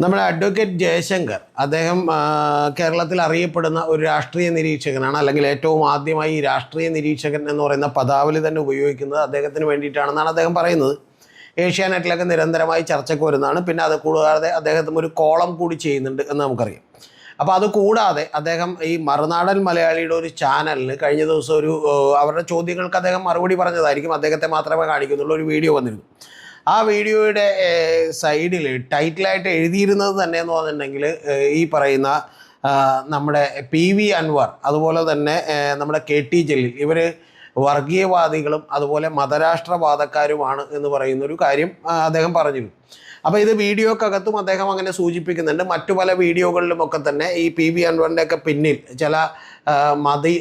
നമ്മുടെ അഡ്വക്കേറ്റ് ജയശങ്കർ അദ്ദേഹം കേരളത്തിൽ അറിയപ്പെടുന്ന ഒരു രാഷ്ട്രീയ നിരീക്ഷകനാണ് അല്ലെങ്കിൽ ഏറ്റവും ആദ്യമായി രാഷ്ട്രീയ നിരീക്ഷകൻ എന്ന് പറയുന്ന പദാവലി തന്നെ ഉപയോഗിക്കുന്നത് അദ്ദേഹത്തിന് വേണ്ടിയിട്ടാണെന്നാണ് അദ്ദേഹം പറയുന്നത്. ഏഷ്യാനെറ്റിലൊക്കെ നിരന്തരമായി ചർച്ചയ്ക്ക് വരുന്നതാണ്. പിന്നെ അത് കൂടാതെ അദ്ദേഹത്തിന് ഒരു കോളം കൂടി ചെയ്യുന്നുണ്ട് എന്ന് നമുക്കറിയാം. അപ്പോൾ അത് കൂടാതെ അദ്ദേഹം ഈ മറുനാടൻ മലയാളിയുടെ ഒരു ചാനലിന് കഴിഞ്ഞ ദിവസം ഒരു അവരുടെ ചോദ്യങ്ങൾക്ക് അദ്ദേഹം മറുപടി പറഞ്ഞതായിരിക്കും. അദ്ദേഹത്തെ മാത്രമേ കാണിക്കുന്നുള്ളൂ. ഒരു വീഡിയോ വന്നിരുന്നു. ആ വീഡിയോയുടെ സൈഡിൽ ടൈറ്റിലായിട്ട് എഴുതിയിരുന്നത് തന്നെ എന്ന് പറഞ്ഞിട്ടുണ്ടെങ്കിൽ ഈ പറയുന്ന നമ്മുടെ പി വി അൻവർ അതുപോലെ തന്നെ നമ്മുടെ കെ ടി ജലീൽ ഇവർ വർഗീയവാദികളും അതുപോലെ മതരാഷ്ട്രവാദക്കാരുമാണ് എന്ന് പറയുന്നൊരു കാര്യം അദ്ദേഹം പറഞ്ഞിരുന്നു. അപ്പോൾ ഇത് വീഡിയോക്കകത്തും അദ്ദേഹം അങ്ങനെ സൂചിപ്പിക്കുന്നുണ്ട്. മറ്റു പല വീഡിയോകളിലുമൊക്കെ തന്നെ ഈ പി വി അൻവറിന്റെ ഒക്കെ പിന്നിൽ ചില മതി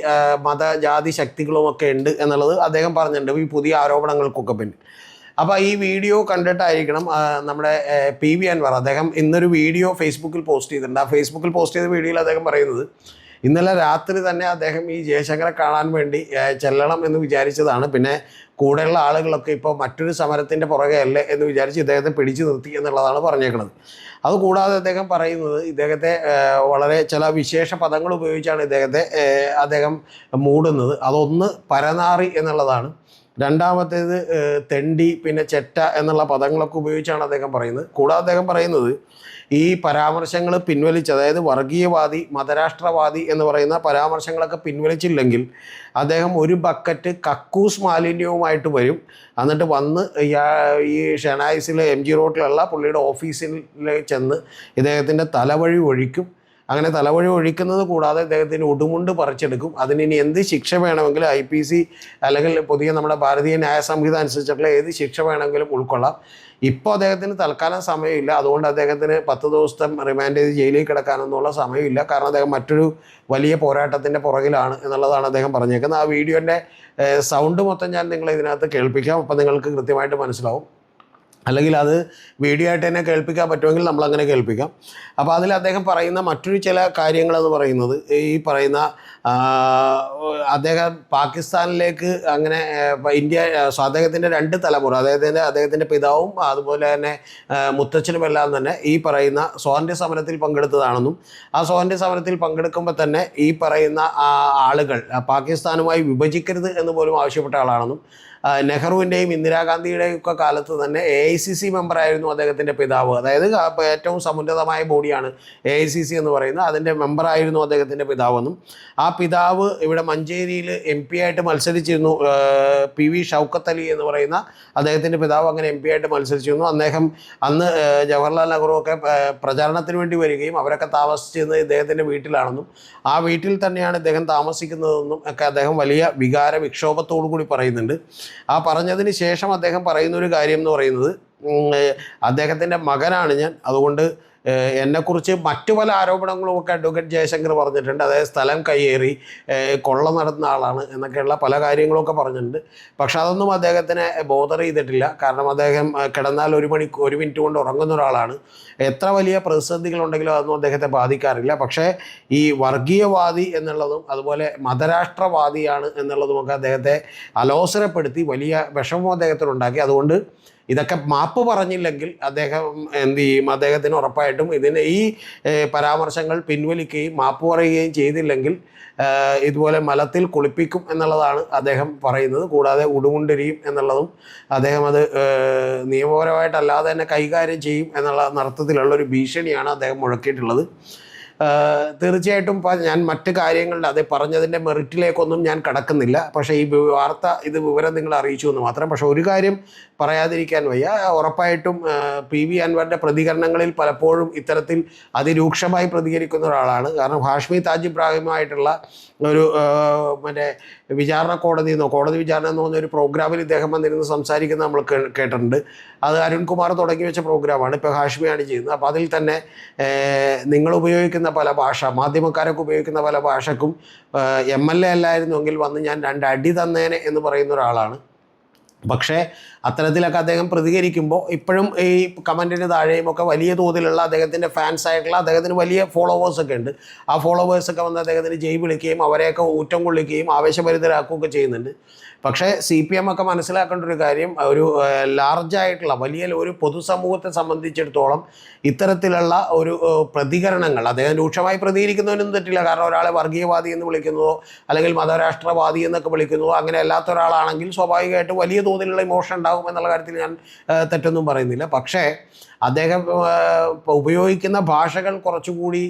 മതജാതി ശക്തികളുമൊക്കെ ഉണ്ട് എന്നുള്ളത് അദ്ദേഹം പറഞ്ഞിട്ടുണ്ട്. ഈ പുതിയ ആരോപണങ്ങൾക്കൊക്കെ പിന്നിൽ. അപ്പോൾ ഈ വീഡിയോ കണ്ടിട്ടായിരിക്കണം നമ്മുടെ പി വി അൻവർ. അദ്ദേഹം ഇന്നൊരു വീഡിയോ ഫേസ്ബുക്കിൽ പോസ്റ്റ് ചെയ്തിട്ടുണ്ട്. ആ ഫേസ്ബുക്കിൽ പോസ്റ്റ് ചെയ്ത വീഡിയോയിൽ അദ്ദേഹം പറയുന്നത് ഇന്നലെ രാത്രി തന്നെ അദ്ദേഹം ഈ ജയശങ്കറെ കാണാൻ വേണ്ടി ചെല്ലണം എന്ന് വിചാരിച്ചതാണ്. പിന്നെ കൂടെയുള്ള ആളുകളൊക്കെ ഇപ്പോൾ മറ്റൊരു സമരത്തിന്റെ പുറകെ അല്ലേ എന്ന് വിചാരിച്ച് ഇദ്ദേഹത്തെ പിടിച്ചു നിർത്തി എന്നുള്ളതാണ് പറഞ്ഞേക്കുന്നത്. അതുകൂടാതെ അദ്ദേഹം പറയുന്നത് ഇദ്ദേഹത്തെ വളരെ ചില വിശേഷ പദങ്ങൾ ഉപയോഗിച്ചാണ് ഇദ്ദേഹത്തെ അദ്ദേഹം മൂടുന്നത്. അതൊന്ന് പരനാറി എന്നുള്ളതാണ്. രണ്ടാമത്തേത് തെണ്ടി പിന്നെ ചെറ്റ എന്നുള്ള പദങ്ങളൊക്കെ ഉപയോഗിച്ചാണ് അദ്ദേഹം പറയുന്നത്. കൂടാതെ അദ്ദേഹം പറയുന്നത് ഈ പരാമർശങ്ങൾ പിൻവലിച്ച് അതായത് വർഗീയവാദി മതരാഷ്ട്രവാദി എന്ന് പറയുന്ന പരാമർശങ്ങളൊക്കെ പിൻവലിച്ചില്ലെങ്കിൽ അദ്ദേഹം ഒരു ബക്കറ്റ് കക്കൂസ് മാലിന്യവുമായിട്ട് വരും. എന്നിട്ട് വന്ന് ഈ ഷെനായിസിലെ എം ജി റോഡിലുള്ള പുള്ളിയുടെ ഓഫീസിൽ ചെന്ന് ഇദ്ദേഹത്തിന്റെ തലവഴി ഒഴിക്കും. അങ്ങനെ തലവഴി ഒഴിക്കുന്നത് കൂടാതെ അദ്ദേഹത്തിന് ഒടുമുണ്ട് പറിച്ചെടുക്കും. അതിന് ഇനി എന്ത് ശിക്ഷ വേണമെങ്കിലും ഐ പി സി അല്ലെങ്കിൽ പുതിയ നമ്മുടെ ഭാരതീയ ന്യായ സംഹിത അനുസരിച്ചിട്ടുള്ള ഏത് ശിക്ഷ വേണമെങ്കിലും ഉൾക്കൊള്ളാം. ഇപ്പോൾ അദ്ദേഹത്തിന് തൽക്കാലം സമയമില്ല. അതുകൊണ്ട് അദ്ദേഹത്തിന് പത്ത് ദിവസത്തെ റിമാൻഡ് ചെയ്ത് ജയിലിൽ കിടക്കാനൊന്നുള്ള സമയമില്ല. കാരണം അദ്ദേഹം മറ്റൊരു വലിയ പോരാട്ടത്തിന്റെ പുറകിലാണ് എന്നുള്ളതാണ് അദ്ദേഹം പറഞ്ഞേക്കുന്നത്. ആ വീഡിയോന്റെ സൗണ്ട് മൊത്തം ഞാൻ നിങ്ങളെ ഇതിനകത്ത് കേൾപ്പിക്കാം. അപ്പോൾ നിങ്ങൾക്ക് കൃത്യമായിട്ട് മനസ്സിലാവും. അല്ലെങ്കിൽ അത് വീഡിയോ ആയിട്ട് തന്നെ കേൾപ്പിക്കാൻ പറ്റുമെങ്കിൽ നമ്മളങ്ങനെ കേൾപ്പിക്കാം. അപ്പോൾ അതിൽ അദ്ദേഹം പറയുന്ന മറ്റൊരു ചില കാര്യങ്ങളെന്ന് പറയുന്നത് ഈ പറയുന്ന അദ്ദേഹം പാകിസ്ഥാനിലേക്ക് അങ്ങനെ ഇന്ത്യ അദ്ദേഹത്തിന്റെ രണ്ട് തലമുറ അദ്ദേഹത്തിന്റെ അദ്ദേഹത്തിന്റെ പിതാവും അതുപോലെ തന്നെ മുത്തച്ഛനും മുത്തച്ഛനുമെല്ലാം തന്നെ ഈ പറയുന്ന സ്വാതന്ത്ര്യ സമരത്തിൽ പങ്കെടുത്തതാണെന്നും ആ സ്വാതന്ത്ര്യ സമരത്തിൽ പങ്കെടുക്കുമ്പോൾ തന്നെ ഈ പറയുന്ന ആളുകൾ പാകിസ്ഥാനുമായി വിഭജിക്കരുത് എന്ന് പോലും ആവശ്യപ്പെട്ട ആളാണെന്നും നെഹ്റുവിന്റെയും ഇന്ദിരാഗാന്ധിയുടെയും ഒക്കെ കാലത്ത് തന്നെ എ ഐ സി സി മെമ്പറായിരുന്നു അദ്ദേഹത്തിന്റെ പിതാവ്. അതായത് ഏറ്റവും സമുന്നതമായ ബോഡിയാണ് എ ഐ സി സി എന്ന് പറയുന്നത്. അതിന്റെ മെമ്പറായിരുന്നു അദ്ദേഹത്തിന്റെ പിതാവെന്നും ആ പിതാവ് ഇവിടെ മഞ്ചേരിയിൽ എം പി ആയിട്ട് മത്സരിച്ചിരുന്നു. പി വി ഷൗക്കത്ത് അലി എന്ന് പറയുന്ന അദ്ദേഹത്തിന്റെ പിതാവ് അങ്ങനെ എം പി ആയിട്ട് മത്സരിച്ചിരുന്നു. അദ്ദേഹം അന്ന് ജവഹർലാൽ നെഹ്റു ഒക്കെ പ്രചാരണത്തിന് വേണ്ടി വരികയും അവരൊക്കെ താമസിച്ചിരുന്നത് ഇദ്ദേഹത്തിന്റെ വീട്ടിലാണെന്നും ആ വീട്ടിൽ തന്നെയാണ് ഇദ്ദേഹം താമസിക്കുന്നതെന്നും ഒക്കെ അദ്ദേഹം വലിയ വികാര വിക്ഷോഭത്തോടു കൂടി പറയുന്നുണ്ട്. ആ പറഞ്ഞതിന് ശേഷം അദ്ദേഹം പറയുന്ന ഒരു കാര്യം എന്ന് പറയുന്നത് അദ്ദേഹത്തിന്റെ മകനാണ് ഞാൻ. അതുകൊണ്ട് എന്നെക്കുറിച്ച് മറ്റു പല ആരോപണങ്ങളും ഒക്കെ അഡ്വക്കേറ്റ് ജയശങ്കർ പറഞ്ഞിട്ടുണ്ട്. അതായത് സ്ഥലം കയ്യേറി കൊള്ള നടന്ന ആളാണ് എന്നൊക്കെയുള്ള പല കാര്യങ്ങളൊക്കെ പറഞ്ഞിട്ടുണ്ട്. പക്ഷെ അതൊന്നും അദ്ദേഹത്തിനെ ബോധർ ചെയ്തിട്ടില്ല. കാരണം അദ്ദേഹം കിടന്നാൽ ഒരു മണി ഒരു മിനിറ്റ് കൊണ്ട് ഉറങ്ങുന്ന ഒരാളാണ്. എത്ര വലിയ പ്രതിസന്ധികളുണ്ടെങ്കിലും അതൊന്നും അദ്ദേഹത്തെ ബാധിക്കാറില്ല. പക്ഷേ ഈ വർഗീയവാദി എന്നുള്ളതും അതുപോലെ മതരാഷ്ട്രവാദിയാണ് എന്നുള്ളതുമൊക്കെ അദ്ദേഹത്തെ അലോസരപ്പെടുത്തി വലിയ വിഷമം അദ്ദേഹത്തിനുണ്ടാക്കി. അതുകൊണ്ട് ഇതൊക്കെ മാപ്പ് പറഞ്ഞില്ലെങ്കിൽ അദ്ദേഹം എന്ത് ചെയ്യും? അദ്ദേഹത്തിന് ഉറപ്പായിട്ടും ഇതിന് ഈ പരാമർശങ്ങൾ പിൻവലിക്കുകയും മാപ്പ് പറയുകയും ചെയ്തില്ലെങ്കിൽ ഇതുപോലെ മലത്തിൽ കുളിപ്പിക്കും എന്നുള്ളതാണ് അദ്ദേഹം പറയുന്നത്. കൂടാതെ ഉടുമുണ്ടിരിയും എന്നുള്ളതും അദ്ദേഹം അത് നിയമപരമായിട്ടല്ലാതെ തന്നെ കൈകാര്യം ചെയ്യും എന്നുള്ള അർത്ഥത്തിലുള്ള ഒരു ഭീഷണിയാണ് അദ്ദേഹം മുഴക്കിയിട്ടുള്ളത്. തീർച്ചയായിട്ടും ഞാൻ മറ്റു കാര്യങ്ങളിൽ അത് പറഞ്ഞതിന്റെ മെറിറ്റിലേക്കൊന്നും ഞാൻ കടക്കുന്നില്ല. പക്ഷേ ഈ വാർത്ത ഇത് വിവരം നിങ്ങൾ അറിയിച്ചു എന്ന് മാത്രം. പക്ഷേ ഒരു കാര്യം പറയാതിരിക്കാൻ വയ്യ. ഉറപ്പായിട്ടും പി വി അൻവറിന്റെ പ്രതികരണങ്ങളിൽ പലപ്പോഴും ഇത്തരത്തിൽ അതിരൂക്ഷമായി പ്രതികരിക്കുന്ന ഒരാളാണ്. കാരണം ഹാഷ്മി താജ് ഇബ്രാഹിമായിട്ടുള്ള ഒരു മറ്റേ വിചാരണ കോടതി എന്നോ കോടതി വിചാരണ എന്ന് പറഞ്ഞ ഒരു പ്രോഗ്രാമിൽ ഇദ്ദേഹം വന്നിരുന്ന് സംസാരിക്കുന്നത് നമ്മൾ കേട്ടിട്ടുണ്ട്. അത് അരുൺകുമാർ തുടങ്ങി വെച്ച പ്രോഗ്രാമാണ്. ഇപ്പോൾ ഹാഷ്മിയാണ് ചെയ്യുന്നത്. അപ്പോൾ അതിൽ തന്നെ നിങ്ങൾ ഉപയോഗിക്കുന്ന പല ഭാഷ മാധ്യമക്കാരൊക്കെ ഉപയോഗിക്കുന്ന പല ഭാഷക്കും എം എൽ എ അല്ലായിരുന്നുവെങ്കിൽ വന്ന് ഞാൻ രണ്ട് അടി തന്നേനെ എന്ന് പറയുന്ന ഒരാളാണ്. പക്ഷേ അത്തരത്തിലൊക്കെ അദ്ദേഹം പ്രതികരിക്കുമ്പോൾ ഇപ്പോഴും ഈ കമന്റിന് താഴെയും ഒക്കെ വലിയ തോതിലുള്ള അദ്ദേഹത്തിന്റെ ഫാൻസ് ആയിട്ടുള്ള അദ്ദേഹത്തിന് വലിയ ഫോളോവേഴ്സൊക്കെ ഉണ്ട്. ആ ഫോളോവേഴ്സൊക്കെ വന്ന് അദ്ദേഹത്തിന് ജയ് വിളിക്കുകയും അവരെയൊക്കെ ഊറ്റം കൊള്ളിക്കുകയും ആവേശഭരിതരാക്കുകയൊക്കെ ചെയ്യുന്നുണ്ട്. പക്ഷേ സി പി എം ഒക്കെ മനസ്സിലാക്കേണ്ട ഒരു കാര്യം ഒരു ലാർജായിട്ടുള്ള വലിയ ഒരു പൊതുസമൂഹത്തെ സംബന്ധിച്ചിടത്തോളം ഇത്തരത്തിലുള്ള ഒരു പ്രതികരണങ്ങൾ അദ്ദേഹം രൂക്ഷമായി പ്രതികരിക്കുന്നതിനും തെറ്റില്ല. കാരണം ഒരാളെ വർഗീയവാദി എന്ന് വിളിക്കുന്നതോ അല്ലെങ്കിൽ മതരാഷ്ട്രവാദി എന്നൊക്കെ വിളിക്കുന്നതോ അങ്ങനെ അല്ലാത്ത ഒരാളാണെങ്കിൽ സ്വാഭാവികമായിട്ടും വലിയ തോതിലുള്ള ഇമോഷൻ ഉണ്ടാകും എന്നുള്ള കാര്യത്തിൽ ഞാൻ തെറ്റൊന്നും പറയുന്നില്ല. പക്ഷേ അദ്ദേഹം ഉപയോഗിക്കുന്ന ഭാഷകൾ കുറച്ചുകൂടി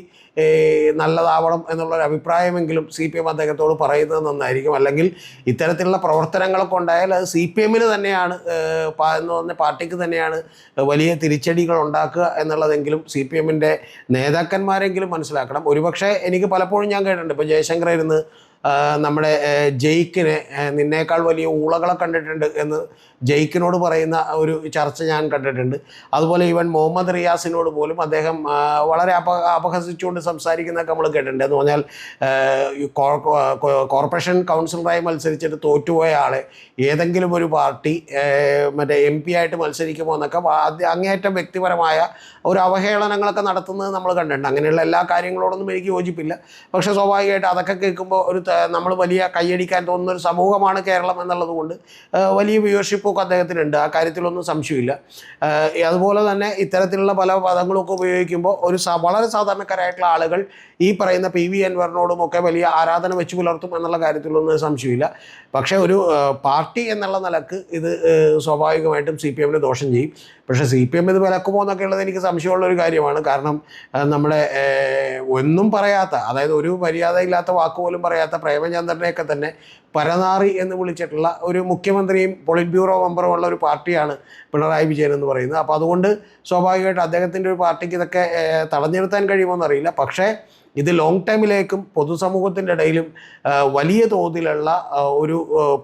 നല്ലതാവണം എന്നുള്ളൊരു അഭിപ്രായമെങ്കിലും സി പി എം അദ്ദേഹത്തോട് പറയുന്നത് നന്നായിരിക്കും. അല്ലെങ്കിൽ ഇത്തരത്തിലുള്ള പ്രവർത്തനങ്ങളൊക്കെ ഉണ്ടായാൽ അത് സി പി എമ്മിന് തന്നെയാണ് എന്ന് പറഞ്ഞ പാർട്ടിക്ക് തന്നെയാണ് വലിയ തിരിച്ചടികൾ ഉണ്ടാക്കുക എന്നുള്ളതെങ്കിലും സി പി എമ്മിന്റെ നേതാക്കന്മാരെങ്കിലും മനസ്സിലാക്കണം. ഒരുപക്ഷെ എനിക്ക് പലപ്പോഴും ഞാൻ കേട്ടിട്ടുണ്ട്. ഇപ്പോൾ ജയശങ്കർ ഇരുന്ന് നമ്മുടെ ജെയ്ക്കിനെ നിന്നേക്കാൾ വലിയ ഊളകളെ കണ്ടിട്ടുണ്ട് എന്ന് ജയിക്കിനോട് പറയുന്ന ഒരു ചർച്ച ഞാൻ കണ്ടിട്ടുണ്ട്. അതുപോലെ ഇവൻ മുഹമ്മദ് റിയാസിനോട് പോലും അദ്ദേഹം വളരെ അപ അപഹസിച്ചുകൊണ്ട് സംസാരിക്കുന്നതൊക്കെ നമ്മൾ കേട്ടിട്ടുണ്ട്. എന്ന് പറഞ്ഞാൽ കോർപ്പറേഷൻ കൗൺസിലറായി മത്സരിച്ചിട്ട് തോറ്റുപോയ ആളെ ഏതെങ്കിലും ഒരു പാർട്ടി മറ്റേ എം പി ആയിട്ട് മത്സരിക്കുമോ എന്നൊക്കെ അങ്ങേയറ്റം വ്യക്തിപരമായ ഒരു അവഹേളനങ്ങളൊക്കെ നടത്തുന്നത് നമ്മൾ കണ്ടിട്ടുണ്ട്. അങ്ങനെയുള്ള എല്ലാ കാര്യങ്ങളോടൊന്നും എനിക്ക് യോജിപ്പില്ല. പക്ഷേ സ്വാഭാവികമായിട്ട് അതൊക്കെ കേൾക്കുമ്പോൾ ഒരു നമ്മൾ വലിയ കൈയടിക്കാൻ തോന്നുന്ന ഒരു സമൂഹമാണ് കേരളം എന്നുള്ളത് കൊണ്ട് വലിയ വ്യൂവർഷിപ്പൊക്കെ അദ്ദേഹത്തിനുണ്ട്. ആ കാര്യത്തിലൊന്നും സംശയമില്ല. അതുപോലെ തന്നെ ഇത്തരത്തിലുള്ള പല പദങ്ങളൊക്കെ ഉപയോഗിക്കുമ്പോൾ ഒരു വളരെ സാധാരണക്കാരായിട്ടുള്ള ആളുകൾ ഈ പറയുന്ന പി വി അൻവറിനോടും ഒക്കെ വലിയ ആരാധന വെച്ച് പുലർത്തും എന്നുള്ള കാര്യത്തിലൊന്നും സംശയമില്ല. പക്ഷേ ഒരു പാർട്ടി എന്നുള്ള നിലയ്ക്ക് ഇത് സ്വാഭാവികമായിട്ടും സി പി ദോഷം ചെയ്യും. പക്ഷേ സി പി എം ഇത് വിലക്കുമോ എന്നൊക്കെ ഉള്ളത് എനിക്ക് സംശയമുള്ള ഒരു കാര്യമാണ്. കാരണം നമ്മുടെ ഒന്നും പറയാത്ത അതായത് ഒരു മര്യാദയില്ലാത്ത വാക്കുപോലും പറയാത്ത പ്രേമചന്ദ്രനെയൊക്കെ തന്നെ പരനാറി എന്ന് വിളിച്ചിട്ടുള്ള ഒരു മുഖ്യമന്ത്രിയും പൊളിറ്റ് ബ്യൂറോ മെമ്പറുമുള്ള ഒരു പാർട്ടിയാണ് പിണറായി വിജയൻ എന്ന് പറയുന്നത്. അപ്പോൾ അതുകൊണ്ട് സ്വാഭാവികമായിട്ട് അദ്ദേഹത്തിന്റെ ഒരു പാർട്ടിക്ക് ഇതൊക്കെ തടഞ്ഞിരുത്താൻ കഴിയുമോ എന്നറിയില്ല പക്ഷേ ഇത് ലോങ് ടൈമിലേക്കും പൊതുസമൂഹത്തിന്റെ ഇടയിലും വലിയ തോതിലുള്ള ഒരു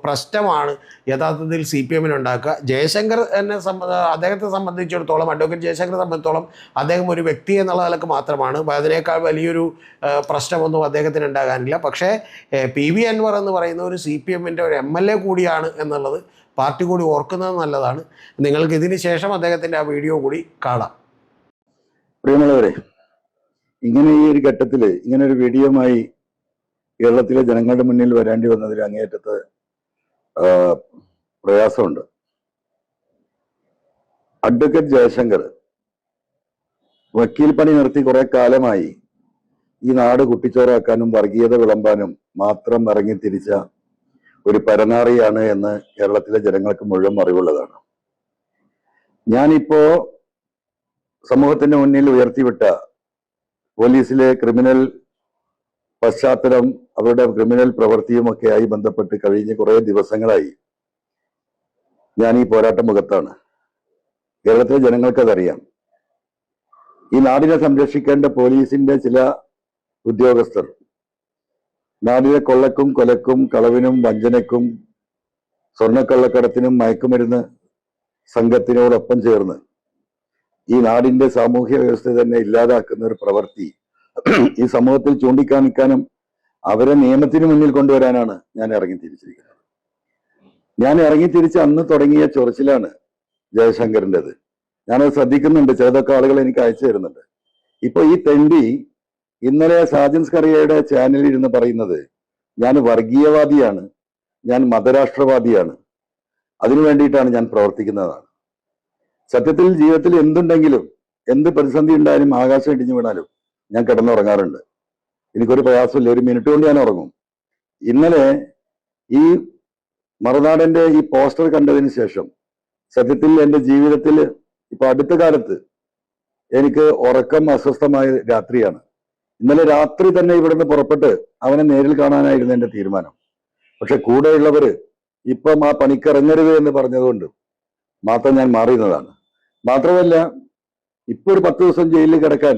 പ്രശ്നമാണ് യഥാർത്ഥത്തിൽ സി പി എമ്മിന് ഉണ്ടാക്കുക. ജയശങ്കർ എന്നെ സംബന്ധ അദ്ദേഹത്തെ സംബന്ധിച്ചിടത്തോളം അഡ്വക്കേറ്റ് ജയശങ്കറെ സംബന്ധിച്ചിടത്തോളം അദ്ദേഹം ഒരു വ്യക്തി എന്നുള്ള നിലയ്ക്ക് മാത്രമാണ്. അതിനേക്കാൾ വലിയൊരു പ്രശ്നമൊന്നും അദ്ദേഹത്തിന് ഉണ്ടാകാനില്ല. പക്ഷേ പി വി അൻവർ എന്ന് പറയുന്ന ഒരു സി പി എമ്മിന്റെ ഒരു എം എൽ എ കൂടിയാണ് എന്നുള്ളത് പാർട്ടി കൂടി ഓർക്കുന്നത് നല്ലതാണ്. നിങ്ങൾക്ക് ഇതിന് ശേഷം അദ്ദേഹത്തിന്റെ ആ വീഡിയോ കൂടി കാണാം. പ്രിയമുള്ളവരെ ഇങ്ങനെ ഈ ഒരു ഘട്ടത്തിൽ ഇങ്ങനെ ഒരു വീഡിയോമായി കേരളത്തിലെ ജനങ്ങളുടെ മുന്നിൽ വരേണ്ടി വന്നതിൽ അങ്ങേയറ്റത്ത് പ്രയാസമുണ്ട്. അഡ്വക്കേറ്റ് ജയശങ്കർ വക്കീൽ പണി നിർത്തി കുറെ കാലമായി ഈ നാട് കുട്ടിച്ചോറാക്കാനും വർഗീയത വിളമ്പാനും മാത്രം ഇറങ്ങി തിരിച്ച ഒരു പരനാറിയാണ് എന്ന് കേരളത്തിലെ ജനങ്ങൾക്ക് മുഴുവൻ അറിവുള്ളതാണ്. ഞാനിപ്പോ സമൂഹത്തിന്റെ മുന്നിൽ ഉയർത്തിവിട്ട പോലീസിലെ ക്രിമിനൽ പശ്ചാത്തലം അവരുടെ ക്രിമിനൽ പ്രവൃത്തിയുമൊക്കെയായി ബന്ധപ്പെട്ട് കഴിഞ്ഞ കുറേ ദിവസങ്ങളായി ഞാൻ ഈ പോരാട്ട മുഖത്താണ്. കേരളത്തിലെ ജനങ്ങൾക്കതറിയാം ഈ നാടിനെ സംരക്ഷിക്കേണ്ട പോലീസിന്റെ ചില ഉദ്യോഗസ്ഥർ നാടിനെ കൊള്ളക്കും കൊലക്കും കളവിനും വഞ്ചനക്കും സ്വർണക്കള്ളക്കടത്തിനും മയക്കുമരുന്ന് സംഘത്തിനോടൊപ്പം ചേർന്ന് ഈ നാടിന്റെ സാമൂഹ്യ വ്യവസ്ഥ തന്നെ ഇല്ലാതാക്കുന്ന ഒരു പ്രവൃത്തി ഈ സമൂഹത്തിൽ ചൂണ്ടിക്കാണിക്കാനും അവരെ നിയമത്തിന് മുന്നിൽ കൊണ്ടുവരാനാണ് ഞാൻ ഇറങ്ങി തിരിച്ചിരിക്കുന്നത്. ഞാൻ ഇറങ്ങി തിരിച്ച് അന്ന് തുടങ്ങിയ ചൊറിച്ചിലാണ് ജയശങ്കറിന്റെത്. ഞാനത് ശ്രദ്ധിക്കുന്നുണ്ട് ചിലതൊക്കെ ആളുകൾ എനിക്ക് അയച്ചു തരുന്നുണ്ട്. ഇപ്പൊ ഈ തെണ്ടി ഇന്നലെ സാജൻസ് കറിയയുടെ ചാനലിൽ ഇരുന്ന് പറയുന്നത് ഞാൻ വർഗീയവാദിയാണ് ഞാൻ മതരാഷ്ട്രവാദിയാണ്. അതിനു വേണ്ടിയിട്ടാണ് ഞാൻ പ്രവർത്തിക്കുന്നതാണ്. സത്യത്തിൽ ജീവിതത്തിൽ എന്തുണ്ടെങ്കിലും എന്ത് പ്രതിസന്ധി ഉണ്ടായാലും ആകാശം ഇടിഞ്ഞു വീണാലും ഞാൻ കിടന്നുറങ്ങാറുണ്ട്. എനിക്കൊരു പ്രയാസമില്ല. ഒരു മിനിറ്റ് കൊണ്ട് ഞാൻ ഉറങ്ങും. ഇന്നലെ ഈ മറുനാടന്റെ ഈ പോസ്റ്റർ കണ്ടതിന് ശേഷം സത്യത്തിൽ എന്റെ ജീവിതത്തിൽ ഇപ്പൊ അടുത്ത കാലത്ത് എനിക്ക് ഉറക്കം അസ്വസ്ഥമായ രാത്രിയാണ്. ഇന്നലെ രാത്രി തന്നെ ഇവിടുന്ന് പുറപ്പെട്ട് അവനെ നേരിൽ കാണാനായിരുന്നു എന്റെ തീരുമാനം. പക്ഷെ കൂടെയുള്ളവര് ഇപ്പം ആ പണിക്കിറങ്ങരുത് എന്ന് പറഞ്ഞതുകൊണ്ട് മാത്രം ഞാൻ മാറിയുന്നതാണ് മാത്രമല്ല ഇപ്പൊ ഒരു പത്ത് ദിവസം ജയിലിൽ കിടക്കാൻ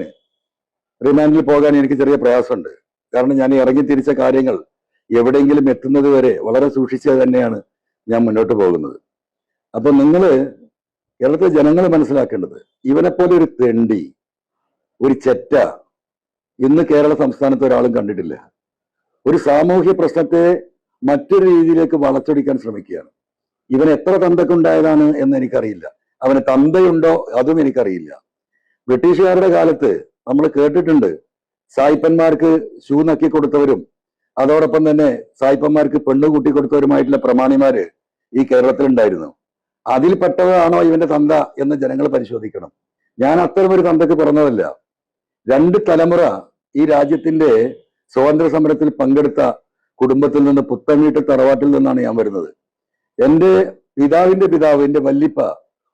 റിമാൻഡിൽ പോകാൻ എനിക്ക് ചെറിയ പ്രയാസമുണ്ട്. കാരണം ഞാൻ ഇറങ്ങി തിരിച്ച കാര്യങ്ങൾ എവിടെയെങ്കിലും എത്തുന്നത് വരെ വളരെ സൂക്ഷിച്ച് തന്നെയാണ് ഞാൻ മുന്നോട്ട് പോകുന്നത്. അപ്പൊ നിങ്ങൾ കേരളത്തിലെ ജനങ്ങൾ മനസ്സിലാക്കേണ്ടത് ഇവനെപ്പോലെ ഒരു തെണ്ടി ഒരു ചെറ്റ ഇന്ന് കേരള സംസ്ഥാനത്ത് ഒരാളും കണ്ടിട്ടില്ല. ഒരു സാമൂഹ്യ പ്രശ്നത്തെ മറ്റൊരു രീതിയിലേക്ക് വളച്ചൊടിക്കാൻ ശ്രമിക്കുകയാണ്. ഇവൻ എത്ര തന്തക്കുണ്ടായതാണ് എന്ന് എനിക്കറിയില്ല. അവന് തന്തയുണ്ടോ അതും എനിക്കറിയില്ല. ബ്രിട്ടീഷുകാരുടെ കാലത്ത് നമ്മൾ കേട്ടിട്ടുണ്ട് സായിപ്പന്മാർക്ക് ഷൂ നക്കി കൊടുത്തവരും അതോടൊപ്പം തന്നെ സായിപ്പന്മാർക്ക് പെണ്ണ് കൂട്ടി കൊടുത്തവരുമായിട്ടുള്ള പ്രമാണിമാര് ഈ കേരളത്തിലുണ്ടായിരുന്നു. അതിൽപ്പെട്ടതാണോ ഇവന്റെ തന്ത എന്ന് ജനങ്ങൾ പരിശോധിക്കണം. ഞാൻ അത്തരം ഒരു തന്തക്ക് പിറന്നതല്ല. രണ്ട് തലമുറ ഈ രാജ്യത്തിന്റെ സ്വാതന്ത്ര്യ സമരത്തിൽ പങ്കെടുത്ത കുടുംബത്തിൽ നിന്ന് പുത്തങ്ങീട്ട് തറവാട്ടിൽ നിന്നാണ് ഞാൻ വരുന്നത്. എന്റെ പിതാവിന്റെ പിതാവ് എന്റെ വല്ലിപ്പ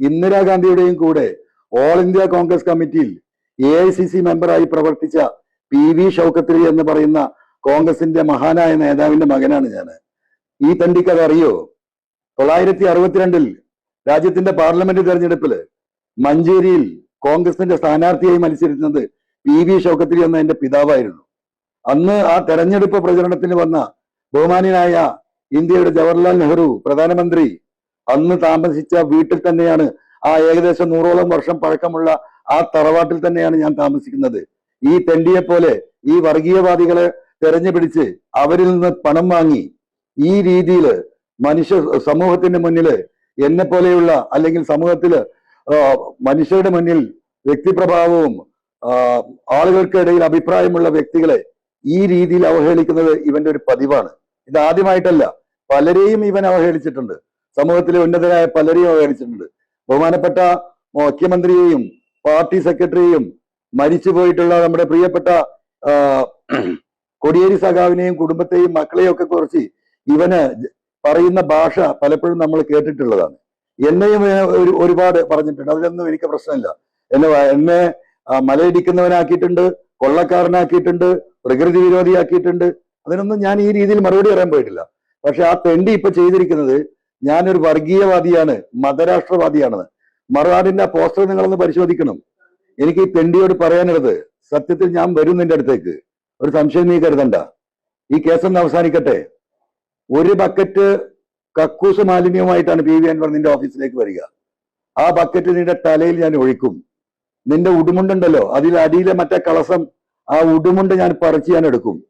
ഇന്ദിരാഗാന്ധിയുടെയും കൂടെ ഓൾ ഇന്ത്യ കോൺഗ്രസ് കമ്മിറ്റിയിൽ എ ഐ സി സി മെമ്പറായി പ്രവർത്തിച്ച പി വി ഷൗക്കത്രി എന്ന് പറയുന്ന കോൺഗ്രസിന്റെ മഹാനായ നേതാവിന്റെ മകനാണ് ഞാൻ ഈ തണ്ടിക്ക് അത് അറിയോ? തൊള്ളായിരത്തി അറുപത്തിരണ്ടിൽ രാജ്യത്തിന്റെ പാർലമെന്റ് തെരഞ്ഞെടുപ്പിൽ മഞ്ചേരിയിൽ കോൺഗ്രസിന്റെ സ്ഥാനാർത്ഥിയായി മത്സരിക്കുന്നത് പി വി ഷൗക്കത്രി എന്ന എന്റെ പിതാവായിരുന്നു. അന്ന് ആ തെരഞ്ഞെടുപ്പ് പ്രചരണത്തിന് വന്ന ബഹുമാനിയായ ഇന്ത്യയുടെ ജവഹർലാൽ നെഹ്റു പ്രധാനമന്ത്രി അന്ന് താമസിച്ച വീട്ടിൽ തന്നെയാണ് ആ ഏകദേശം നൂറോളം വർഷം പഴക്കമുള്ള ആ തറവാട്ടിൽ തന്നെയാണ് ഞാൻ താമസിക്കുന്നത്. ഈ തെണ്ടിയെ പോലെ ഈ വർഗീയവാദികളെ തെരഞ്ഞുപിടിച്ച് അവരിൽ നിന്ന് പണം വാങ്ങി ഈ രീതിയിൽ മനുഷ്യ സമൂഹത്തിന്റെ മുന്നിൽ എന്നെ പോലെയുള്ള അല്ലെങ്കിൽ സമൂഹത്തിൽ മനുഷ്യരുടെ മുന്നിൽ വ്യക്തിപ്രഭാവവും ആളുകൾക്കിടയിൽ അഭിപ്രായമുള്ള വ്യക്തികളെ ഈ രീതിയിൽ അവഹേളിക്കുന്നത് ഇവന്റെ ഒരു പതിവാണ്. ഇത് ആദ്യമായിട്ടല്ല. പലരെയും ഇവൻ അവഹേളിച്ചിട്ടുണ്ട്. സമൂഹത്തിലെ ഉന്നതരായ പലരെയും അവഗണിച്ചിട്ടുണ്ട്. ബഹുമാനപ്പെട്ട മുഖ്യമന്ത്രിയെയും പാർട്ടി സെക്രട്ടറിയെയും മരിച്ചു പോയിട്ടുള്ള നമ്മുടെ പ്രിയപ്പെട്ട കൊടിയേരി സഖാവിനെയും കുടുംബത്തെയും മക്കളെയും ഒക്കെ കുറിച്ച് ഇവന് പറയുന്ന ഭാഷ പലപ്പോഴും നമ്മൾ കേട്ടിട്ടുള്ളതാണ്. എന്നെയും ഒരു ഒരുപാട് പറഞ്ഞിട്ടുണ്ട്. അതിലൊന്നും എനിക്ക് പ്രശ്നമില്ല. എന്നെ എന്നെ മലയിടിക്കുന്നവനാക്കിയിട്ടുണ്ട് കൊള്ളക്കാരനാക്കിയിട്ടുണ്ട് പ്രകൃതി വിരോധിയാക്കിയിട്ടുണ്ട്. അതിനൊന്നും ഞാൻ ഈ രീതിയിൽ മറുപടി പറയാൻ പോയിട്ടില്ല. പക്ഷെ ആ തെണ്ടി ഇപ്പൊ ചെയ്തിരിക്കുന്നത് ഞാനൊരു വർഗീയവാദിയാണ് മതരാഷ്ട്രവാദിയാണെന്ന്. മറുനാടിന്റെ ആ പോസ്റ്റർ നിങ്ങളൊന്ന് പരിശോധിക്കണം. എനിക്ക് ഈ പെണ്ടിയോട് പറയാനുള്ളത് സത്യത്തിൽ ഞാൻ വരും നിന്റെ അടുത്തേക്ക്. ഒരു സംശയം നീ കരുതണ്ട. ഈ കേസൊന്ന് അവസാനിക്കട്ടെ. ഒരു ബക്കറ്റ് കക്കൂസ് മാലിന്യവുമായിട്ടാണ് പി വി അൻവർ നിന്റെ ഓഫീസിലേക്ക് വരിക. ആ ബക്കറ്റ് നിന്റെ തലയിൽ ഞാൻ ഒഴിക്കും. നിന്റെ ഉടുമുണ്ടുണ്ടല്ലോ അതിൽ അടിയിലെ മറ്റേ കളസം ആ ഉടുമുണ്ട് ഞാൻ പറിച്ച് ഞാൻ എടുക്കും.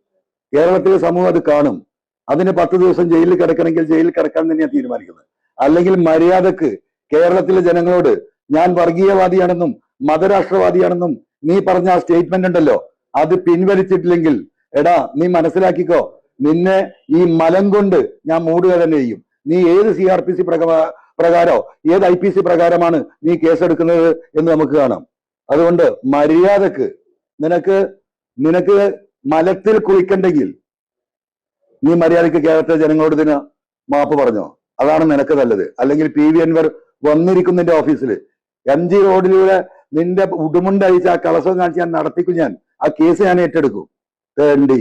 കേരളത്തിലെ സമൂഹം അത് കാണും. അതിന് പത്ത് ദിവസം ജയിലിൽ കിടക്കണമെങ്കിൽ ജയിലിൽ കിടക്കാൻ തന്നെയാണ് തീരുമാനിക്കുന്നത്. അല്ലെങ്കിൽ മര്യാദയ്ക്ക് കേരളത്തിലെ ജനങ്ങളോട് ഞാൻ വർഗീയവാദിയാണെന്നും മതരാഷ്ട്രവാദിയാണെന്നും നീ പറഞ്ഞ ആ സ്റ്റേറ്റ്മെന്റ് ഉണ്ടല്ലോ. അത് പിൻവലിച്ചിട്ടില്ലെങ്കിൽ എടാ നീ മനസ്സിലാക്കിക്കോ. നിന്നെ ഈ മലം കൊണ്ട് ഞാൻ മൂടുക തന്നെ ചെയ്യും. നീ ഏത് സി ആർ പി സി പ്രകാരോ ഏത് ഐ പി സി പ്രകാരമാണ് നീ കേസെടുക്കുന്നത് എന്ന് നമുക്ക് കാണാം. അതുകൊണ്ട് മര്യാദയ്ക്ക് നിനക്ക് നിനക്ക് മലത്തിൽ കുളിക്കണ്ടെങ്കിൽ നീ മര്യാദയ്ക്ക് കേരളത്തിലെ ജനങ്ങളോട് ഇതിന് മാപ്പ് പറഞ്ഞോ? അതാണ് നിനക്ക് നല്ലത്. അല്ലെങ്കിൽ പി വി അൻവർ വന്നിരിക്കുന്നതിന്റെ ഓഫീസിൽ എം ജി റോഡിലൂടെ നിന്റെ ഉടുമുണ്ടഴിച്ച് ആ കളസം കാണിച്ച് ഞാൻ നടത്തിക്കും ഞാൻ. ആ കേസ് ഞാൻ ഏറ്റെടുക്കും. തേണ്ടി.